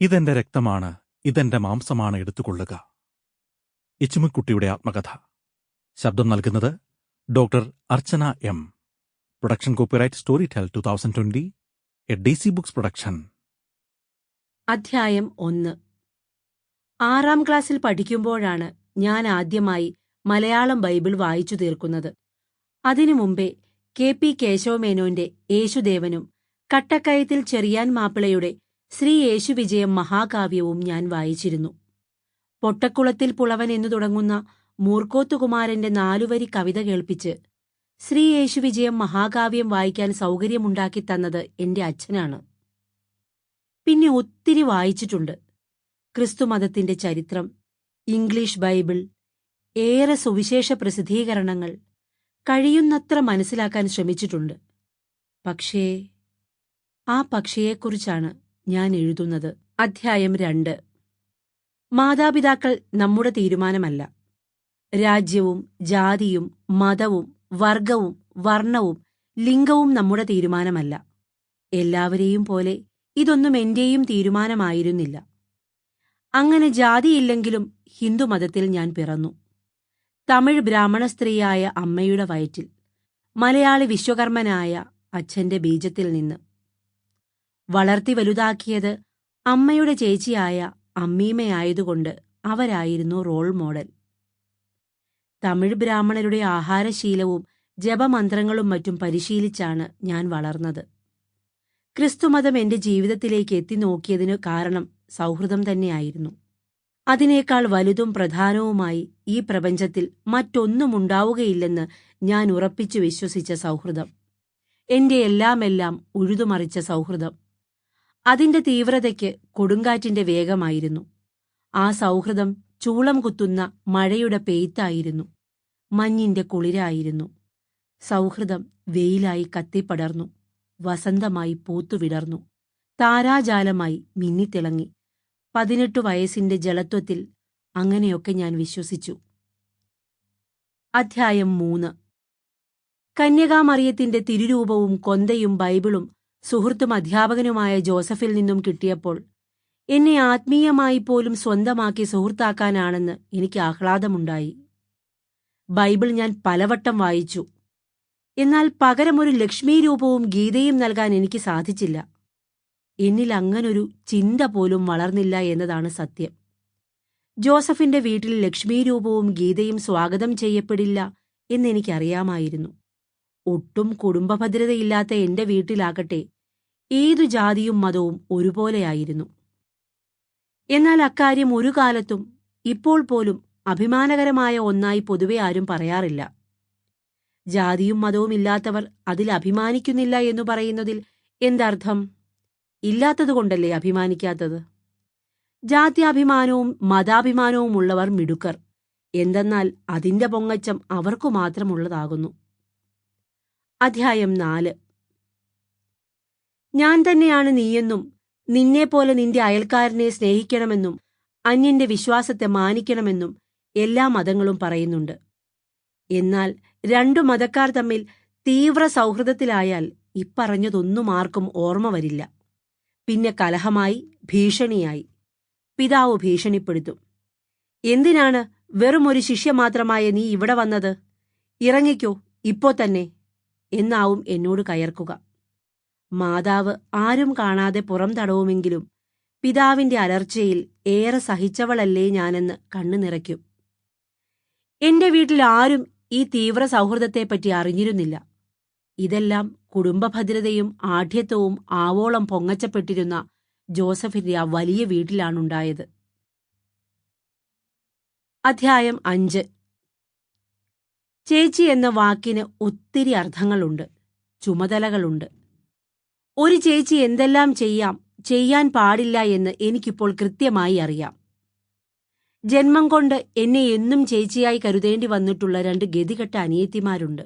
ഇതെന്റെ രക്തമാണ് ഇതെന്റെ മാംസമാണ് എടുത്തുകൊള്ളുക. ഇച്ചുമിക്കുട്ടിയുടെ ആത്മകഥ. ശബ്ദം നൽകുന്നത് doctor Archana M. Production copyright Storytel two thousand twenty A D C Books production. അധ്യായം ഒന്ന്. ആറാം ക്ലാസ്സിൽ പഠിക്കുമ്പോഴാണ് ഞാൻ ആദ്യമായി മലയാളം ബൈബിൾ വായിച്ചു തീർക്കുന്നത്. അതിനു മുമ്പേ കെ പി കേശവമേനോന്റെ യേശുദേവനും കട്ടക്കയത്തിൽ ചെറിയാൻ മാപ്പിളയുടെ ശ്രീ യേശുവിജയം മഹാകാവ്യവും ഞാൻ വായിച്ചിരുന്നു. പൊട്ടക്കുളത്തിൽ പുളവൻ എന്നു തുടങ്ങുന്ന മൂർക്കോത്തുകുമാരന്റെ നാലുവരി കവിത കേൾപ്പിച്ച് ശ്രീ യേശുവിജയം മഹാകാവ്യം വായിക്കാൻ സൗകര്യമുണ്ടാക്കി തന്നത് എന്റെ അച്ഛനാണ്. പിന്നെ ഒത്തിരി വായിച്ചിട്ടുണ്ട്. ക്രിസ്തുമതത്തിന്റെ ചരിത്രം ഇംഗ്ലീഷ് ബൈബിൾ ഏറെ സുവിശേഷ പ്രസിദ്ധീകരണങ്ങൾ കഴിയുന്നത്ര മനസ്സിലാക്കാൻ ശ്രമിച്ചിട്ടുണ്ട്. പക്ഷേ ആ പക്ഷിയെക്കുറിച്ചാണ് ഞാൻ എഴുതുന്നത് അധ്യായം രണ്ട്. മാതാപിതാക്കൾ നമ്മുടെ തീരുമാനമല്ല. രാജ്യവും ജാതിയും മതവും വർഗവും വർണവും ലിംഗവും നമ്മുടെ തീരുമാനമല്ല. എല്ലാവരെയും പോലെ ഇതൊന്നും എന്റെയും തീരുമാനമായിരുന്നില്ല. അങ്ങനെ ജാതിയില്ലെങ്കിലും ഹിന്ദുമതത്തിൽ ഞാൻ പിറന്നു. തമിഴ് ബ്രാഹ്മണ സ്ത്രീയായ അമ്മയുടെ വയറ്റിൽ മലയാളി വിശ്വകർമ്മനായ അച്ഛന്റെ ബീജത്തിൽ നിന്ന് വളർത്തി വലുതാക്കിയത് അമ്മയുടെ ചേച്ചിയായ അമ്മീമയായതുകൊണ്ട് അവരായിരുന്നു റോൾ മോഡൽ. തമിഴ് ബ്രാഹ്മണരുടെ ആഹാരശീലവും ജപമന്ത്രങ്ങളും മറ്റും പരിശീലിച്ചാണ് ഞാൻ വളർന്നത്. ക്രിസ്തുമതം എന്റെ ജീവിതത്തിലേക്ക് എത്തി നോക്കിയതിനു കാരണം സൗഹൃദം തന്നെയായിരുന്നു. അതിനേക്കാൾ വലുതും പ്രധാനവുമായി ഈ പ്രപഞ്ചത്തിൽ മറ്റൊന്നും ഉണ്ടാവുകയില്ലെന്ന് ഞാൻ ഉറപ്പിച്ചു വിശ്വസിച്ച സൗഹൃദം. എന്റെ എല്ലാമെല്ലാം ഉഴുതുമറിച്ച സൗഹൃദം. അതിന്റെ തീവ്രതയ്ക്ക് കൊടുങ്കാറ്റിന്റെ വേഗമായിരുന്നു. ആ സൗഹൃദം ചൂളം കുത്തുന്ന മഴയുടെ പെയ്ത്തായിരുന്നു. മഞ്ഞിന്റെ കുളിരായിരുന്നു. സൗഹൃദം വെയിലായി കത്തിപ്പടർന്നു. വസന്തമായി പൂത്തുവിടർന്നു. താരാജാലമായി മിന്നിത്തിളങ്ങി. പതിനെട്ടു വയസ്സിന്റെ ജലത്വത്തിൽ അങ്ങനെയൊക്കെ ഞാൻ വിശ്വസിച്ചു. അധ്യായം മൂന്ന്. കന്യകാമറിയത്തിന്റെ തിരുരൂപവും കൊന്തയും ബൈബിളും സുഹൃത്തും അധ്യാപകനുമായ ജോസഫിൽ നിന്നും കിട്ടിയപ്പോൾ എന്നെ ആത്മീയമായി പോലും സ്വന്തമാക്കി സുഹൃത്താക്കാനാണെന്ന് എനിക്ക് ആഹ്ലാദമുണ്ടായി. ബൈബിൾ ഞാൻ പലവട്ടം വായിച്ചു. എന്നാൽ പകരമൊരു ലക്ഷ്മി രൂപവും ഗീതയും നൽകാൻ എനിക്ക് സാധിച്ചില്ല. എന്നിൽ അങ്ങനൊരു ചിന്ത പോലും വളർന്നില്ല എന്നതാണ് സത്യം. ജോസഫിന്റെ വീട്ടിൽ ലക്ഷ്മി രൂപവും ഗീതയും സ്വാഗതം ചെയ്യപ്പെടില്ല എന്നെനിക്കറിയാമായിരുന്നു ഒട്ടും കുടുംബഭദ്രതയില്ലാത്ത എന്റെ വീട്ടിലാകട്ടെ ഏതു ജാതിയും മതവും ഒരുപോലെയായിരുന്നു. എന്നാൽ അക്കാര്യം ഒരു കാലത്തും ഇപ്പോൾ പോലും അഭിമാനകരമായ ഒന്നായി പൊതുവെ ആരും പറയാറില്ല. ജാതിയും മതവും ഇല്ലാത്തവർ അതിൽ അഭിമാനിക്കുന്നില്ല എന്നു പറയുന്നതിൽ എന്തർത്ഥം? ഇല്ലാത്തതുകൊണ്ടല്ലേ അഭിമാനിക്കാത്തത്? ജാത്യാഭിമാനവും മതാഭിമാനവും ഉള്ളവർ മിടുക്കർ എന്തെന്നാൽ അതിന്റെ പൊങ്ങച്ചം അവർക്കു മാത്രമുള്ളതാകുന്നു. അധ്യായം നാല്. ഞാൻ തന്നെയാണ് നീയെന്നും നിന്നെപ്പോലെ നിന്റെ അയൽക്കാരനെ സ്നേഹിക്കണമെന്നും അന്യന്റെ വിശ്വാസത്തെ മാനിക്കണമെന്നും എല്ലാ മതങ്ങളും പറയുന്നുണ്ട്. എന്നാൽ രണ്ടു മതക്കാർ തമ്മിൽ തീവ്ര സൗഹൃദത്തിലായാൽ ഇപ്പറഞ്ഞതൊന്നും ആർക്കും ഓർമ്മ വരില്ല. പിന്നെ കലഹമായി ഭീഷണിയായി. പിതാവ് ഭീഷണിപ്പെടുത്തും. എന്തിനാണ് വെറും ഒരു ശിഷ്യ മാത്രമായ നീ ഇവിടെ വന്നത്? ഇറങ്ങിക്കോ ഇപ്പോ തന്നെ എന്നാവും എന്നോട് കയർക്കുക. മാതാവ് ആരും കാണാതെ പുറം തടവുമെങ്കിലും പിതാവിന്റെ അലർച്ചയിൽ ഏറെ സഹിച്ചവളല്ലേ ഞാനെന്ന് കണ്ണു നിറയ്ക്കും. എന്റെ വീട്ടിൽ ആരും ഈ തീവ്ര സൗഹൃദത്തെപ്പറ്റി അറിഞ്ഞിരുന്നില്ല. ഇതെല്ലാം കുടുംബഭദ്രതയും ആഢ്യത്വവും ആവോളം പൊങ്ങച്ചപ്പെട്ടിരുന്ന ജോസഫിന്റെ ആ വലിയ വീട്ടിലാണുണ്ടായത്. അധ്യായം അഞ്ച്. ചേച്ചി എന്ന വാക്കിന് ഒത്തിരി അർത്ഥങ്ങളുണ്ട് ചുമതലകളുണ്ട്. ഒരു ചേച്ചി എന്തെല്ലാം ചെയ്യാം ചെയ്യാൻ പാടില്ല എന്ന് എനിക്കിപ്പോൾ കൃത്യമായി അറിയാം ജന്മം കൊണ്ട് എന്നെ എന്നും ചേച്ചിയായി കരുതേണ്ടി വന്നിട്ടുള്ള രണ്ട് ഗതികെട്ട അനിയത്തിമാരുണ്ട്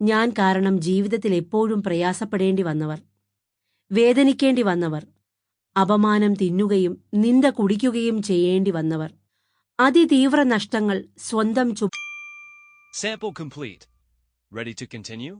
ഞാൻ കാരണം ജീവിതത്തിൽ എപ്പോഴും പ്രയാസപ്പെടേണ്ടി വന്നവർ വേദനിക്കേണ്ടി വന്നവർ അപമാനം തിന്നുകയും നിന്ദ കുടിക്കുകയും ചെയ്യേണ്ടി വന്നവർ അതിതീവ്ര നഷ്ടങ്ങൾ സ്വന്തം ചു Sample complete. Ready to continue?